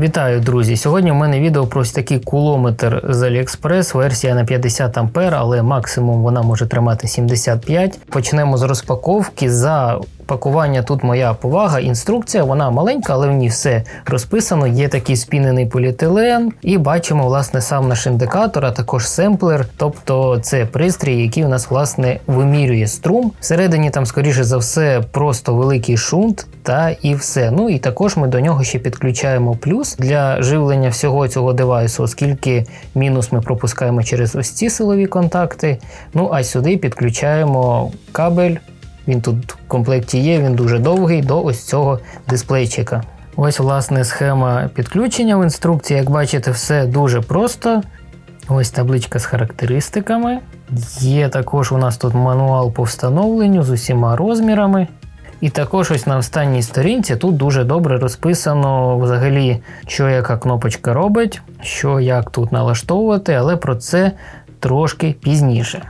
Вітаю, друзі! Сьогодні у мене відео про ось такий кулометр з AliExpress, версія на 50 ампер, але максимум вона може тримати 75. Почнемо з розпаковки. За пакування тут моя повага. Інструкція, вона маленька, але в ній все розписано. Є такий спінений поліетилен, і бачимо власне сам наш індикатор, а також семплер, тобто це пристрій, який у нас власне вимірює струм. Всередині там, скоріше за все, просто великий шунт та і все. Ну і також ми до нього ще підключаємо плюс для живлення всього цього девайсу, оскільки мінус ми пропускаємо через ось ці силові контакти. Ну а сюди підключаємо кабель. Він тут в комплекті є, він дуже довгий до ось цього дисплейчика. Ось, власне, схема підключення в інструкції. Як бачите, все дуже просто. Ось табличка з характеристиками. Є також у нас тут мануал по встановленню з усіма розмірами. І також ось на останній сторінці тут дуже добре розписано взагалі, що яка кнопочка робить, що як тут налаштовувати, але про це трошки пізніше.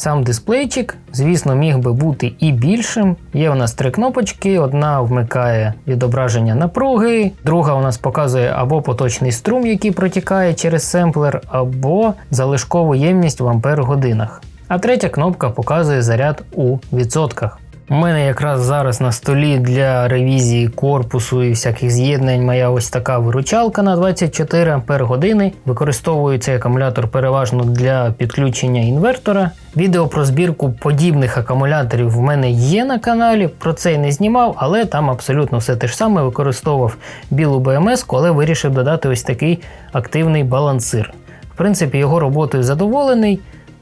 Сам дисплейчик, звісно, міг би бути і більшим. Є у нас три кнопочки: одна вмикає відображення напруги, друга у нас показує або поточний струм, який протікає через семплер, або залишкову ємність в ампер годинах. А третя кнопка показує заряд у відсотках. У мене якраз зараз на столі для ревізії корпусу і всяких з'єднань моя ось така виручалка на 24 Ампер години. Використовую цей акумулятор переважно для підключення інвертора. Відео про збірку подібних акумуляторів в мене є на каналі, про це й не знімав, але там абсолютно все те ж саме використовував білу БМС, але вирішив додати ось такий активний балансир. В принципі, його роботою задоволений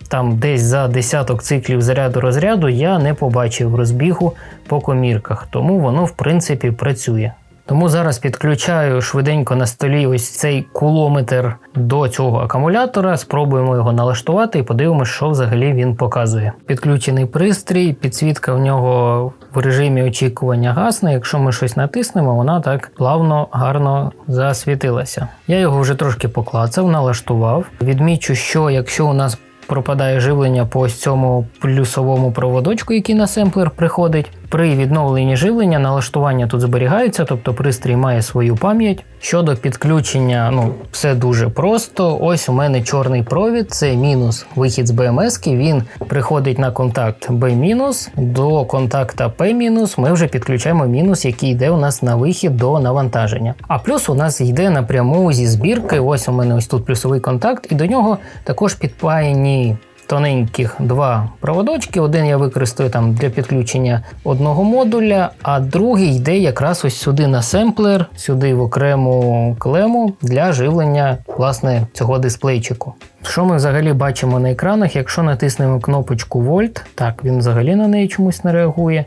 там десь за десяток циклів заряду розряду я не побачив розбігу по комірках, тому воно в принципі працює. Тому зараз підключаю швиденько на столі ось цей кулометр до цього акумулятора, спробуємо його налаштувати і подивимося, що взагалі він показує. Підключений пристрій, підсвітка в нього в режимі очікування гасне. Якщо ми щось натиснемо, вона так плавно, гарно засвітилася. Я його вже трошки поклацав, налаштував. Відмічу, що якщо у нас пропадає живлення по ось цьому плюсовому проводочку, який на семплер приходить. При відновленні живлення налаштування тут зберігаються, тобто пристрій має свою пам'ять. Щодо підключення, ну все дуже просто. Ось у мене чорний провід, це мінус вихід з БМС, він приходить на контакт B-, до контакта P-, ми вже підключаємо мінус, який йде у нас на вихід до навантаження. А плюс у нас йде напряму зі збірки. Ось у мене ось тут плюсовий контакт, і до нього також підпаяні тоненьких два проводочки. Один я використаю там для підключення одного модуля, а другий йде якраз ось сюди на семплер, сюди в окрему клему для живлення власне цього дисплейчику. Що ми взагалі бачимо на екранах? Якщо натиснемо кнопочку Вольт, так, він взагалі на неї чомусь не реагує.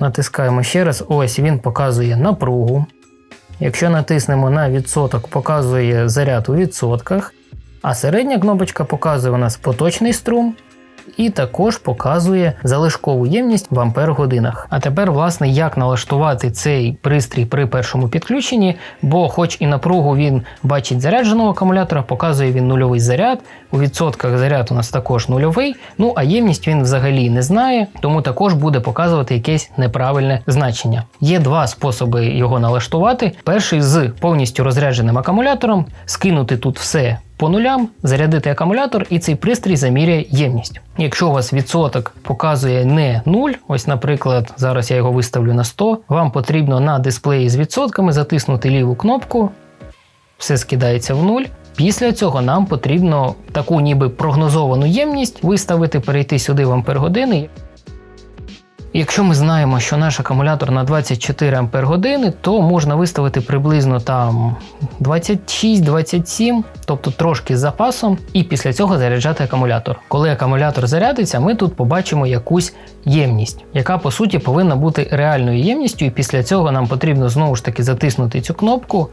Натискаємо ще раз, ось він показує напругу. Якщо натиснемо на відсоток, показує заряд у відсотках. А середня кнопочка показує у нас поточний струм. І також показує залишкову ємність в ампер годинах. А тепер, власне, як налаштувати цей пристрій при першому підключенні, бо, хоч і напругу він бачить зарядженого акумулятора, показує він нульовий заряд. У відсотках заряд у нас також нульовий, ну а ємність він взагалі не знає, тому також буде показувати якесь неправильне значення. Є два способи його налаштувати. Перший з повністю розрядженим акумулятором, скинути тут все по нулям, зарядити акумулятор, і цей пристрій заміряє ємність. Якщо у вас відсоток показує не 0, ось, наприклад, зараз я його виставлю на 100, вам потрібно на дисплеї з відсотками затиснути ліву кнопку, все скидається в 0. Після цього нам потрібно таку ніби прогнозовану ємність виставити, перейти сюди в ампер години. Якщо ми знаємо, що наш акумулятор на 24 Ампер години, то можна виставити приблизно там 26-27, тобто трошки з запасом, і після цього заряджати акумулятор. Коли акумулятор зарядиться, ми тут побачимо якусь ємність, яка по суті повинна бути реальною ємністю, і після цього нам потрібно знову ж таки затиснути цю кнопку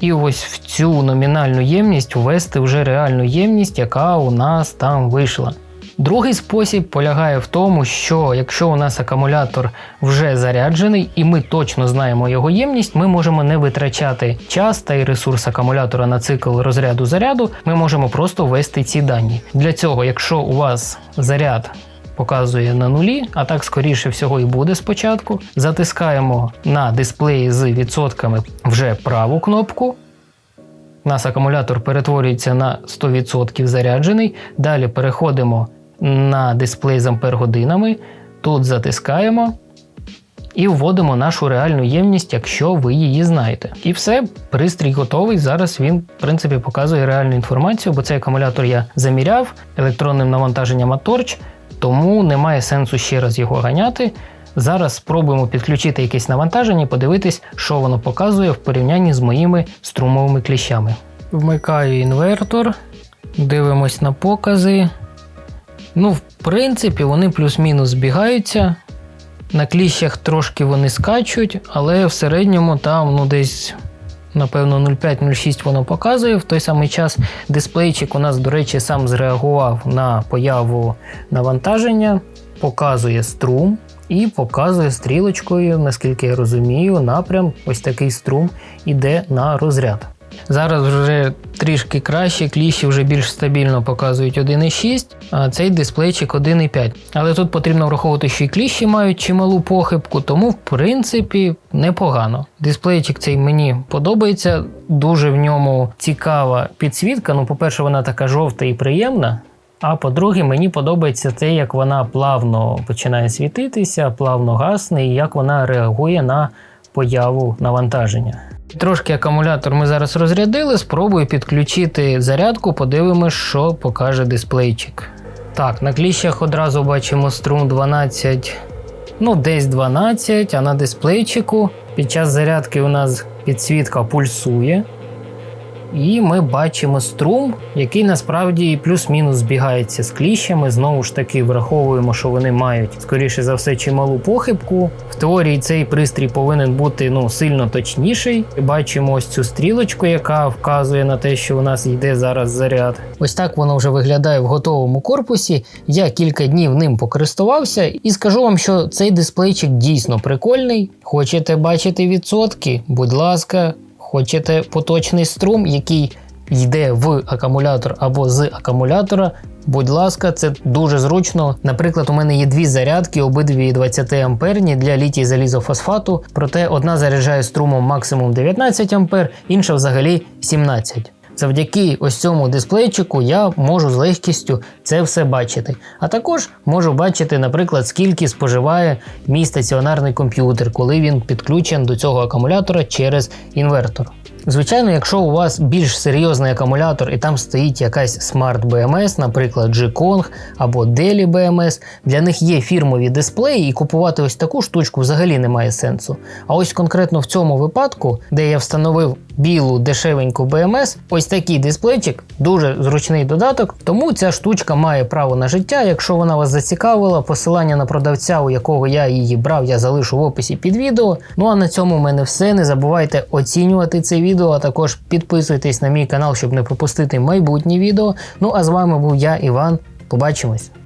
і ось в цю номінальну ємність ввести вже реальну ємність, яка у нас там вийшла. Другий спосіб полягає в тому, що якщо у нас акумулятор вже заряджений і ми точно знаємо його ємність, ми можемо не витрачати час та й ресурс акумулятора на цикл розряду заряду, ми можемо просто ввести ці дані. Для цього, якщо у вас заряд показує на нулі, а так скоріше всього і буде спочатку, затискаємо на дисплеї з відсотками вже праву кнопку. У нас акумулятор перетворюється на 100% заряджений. Далі переходимо на дисплей з ампер-годинами. Тут затискаємо і вводимо нашу реальну ємність, якщо ви її знаєте. І все, пристрій готовий. Зараз він, в принципі, показує реальну інформацію, бо цей акумулятор я заміряв електронним навантаженням Аторч, тому немає сенсу ще раз його ганяти. Зараз спробуємо підключити якесь навантаження і подивитись, що воно показує в порівнянні з моїми струмовими кліщами. Вмикаю інвертор, дивимось на покази. Ну, в принципі, вони плюс-мінус збігаються. На кліщах трошки вони скачуть, але в середньому там ну, десь, напевно, 0,5-0,6 воно показує. В той самий час дисплейчик у нас, до речі, сам зреагував на появу навантаження, показує струм і показує стрілочкою, наскільки я розумію, напрям ось такий струм іде на розряд. Зараз вже трішки краще, кліщі вже більш стабільно показують 1,6, а цей дисплейчик 1,5. Але тут потрібно враховувати, що і кліщі мають чималу похибку, тому в принципі непогано. Дисплейчик цей мені подобається, дуже в ньому цікава підсвітка. Ну, по-перше, вона така жовта і приємна. А по-друге, мені подобається те, як вона плавно починає світитися, плавно гасне і як вона реагує на появу навантаження. Трошки акумулятор ми зараз розрядили, спробую підключити зарядку, подивимось, що покаже дисплейчик. Так, на кліщах одразу бачимо струм 12, ну десь 12, а на дисплейчику під час зарядки у нас підсвітка пульсує. І ми бачимо струм, який насправді плюс-мінус збігається з кліщами. Знову ж таки, враховуємо, що вони мають, скоріше за все, чималу похибку. В теорії цей пристрій повинен бути ну, сильно точніший. Бачимо ось цю стрілочку, яка вказує на те, що у нас йде зараз заряд. Ось так воно вже виглядає в готовому корпусі. Я кілька днів ним покористувався і скажу вам, що цей дисплейчик дійсно прикольний. Хочете бачити відсотки? Будь ласка. Хочете поточний струм, який йде в акумулятор або з акумулятора. Будь ласка, це дуже зручно. Наприклад, у мене є дві зарядки, обидві 20 амперні для літій залізофосфату, проте одна заряджає струмом максимум 19 ампер, інша взагалі 17. Завдяки ось цьому дисплейчику я можу з легкістю це все бачити. А також можу бачити, наприклад, скільки споживає мій стаціонарний комп'ютер, коли він підключен до цього акумулятора через інвертор. Звичайно, якщо у вас більш серйозний акумулятор і там стоїть якась Smart BMS, наприклад, G-Kong або Deli BMS, для них є фірмові дисплеї, і купувати ось таку штучку взагалі немає сенсу. А ось конкретно в цьому випадку, де я встановив білу дешевеньку BMS, ось такий дисплейчик, дуже зручний додаток, тому ця штучка має право на життя. Якщо вона вас зацікавила, посилання на продавця, у якого я її брав, я залишу в описі під відео. Ну а на цьому в мене все. Не забувайте оцінювати це відео, а також підписуйтесь на мій канал, щоб не пропустити майбутні відео. Ну а з вами був я, Іван. Побачимось!